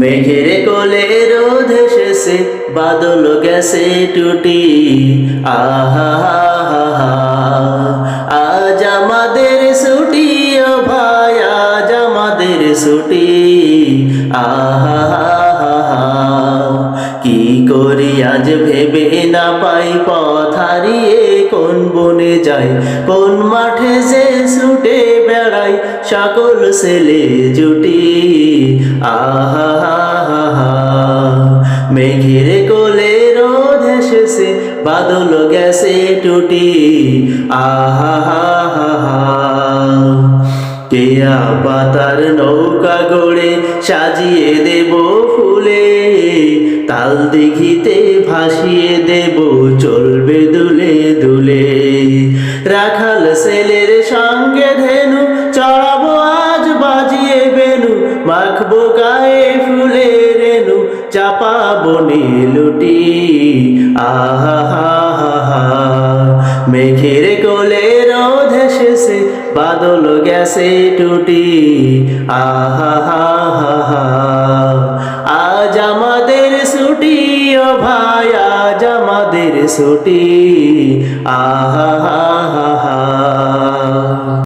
মেঘের কোলে রোদ এসেছে, বাদল গেছে টুটি। আহা আজ আমাদের ছুটি, ও ভাই, আজ আমাদের ছুটি। আহা কি করি আজ ভেবে না পাই, পথ হারিয়ে কোন বনে যাই। কোন মাঠে যে ছুটে বেড়াই, সকল ছেলে জুটি। আহা মেঘের কোলে রোদ এসেছে, বাদল গেছে টুটি। আহা কেয়া পাতার নৌকা গড়ে সাজিয়ে দেব ফুলে, তাল দিঘিতে ভাসিয়ে দেব চলবে দুলে দুলে। রাখাল ছেলের সঙ্গে ধেনু মাখবো গায়ে ফুলে রেনু চাপাবো নীলুটি আহা, হা হা হা। মেঘের কোলে রোদ এসেছে, বাদল গেছে টুটি। আহা আজ আমাদের ছুটি, ও ভাই, আজ আমাদের ছুটি। আহা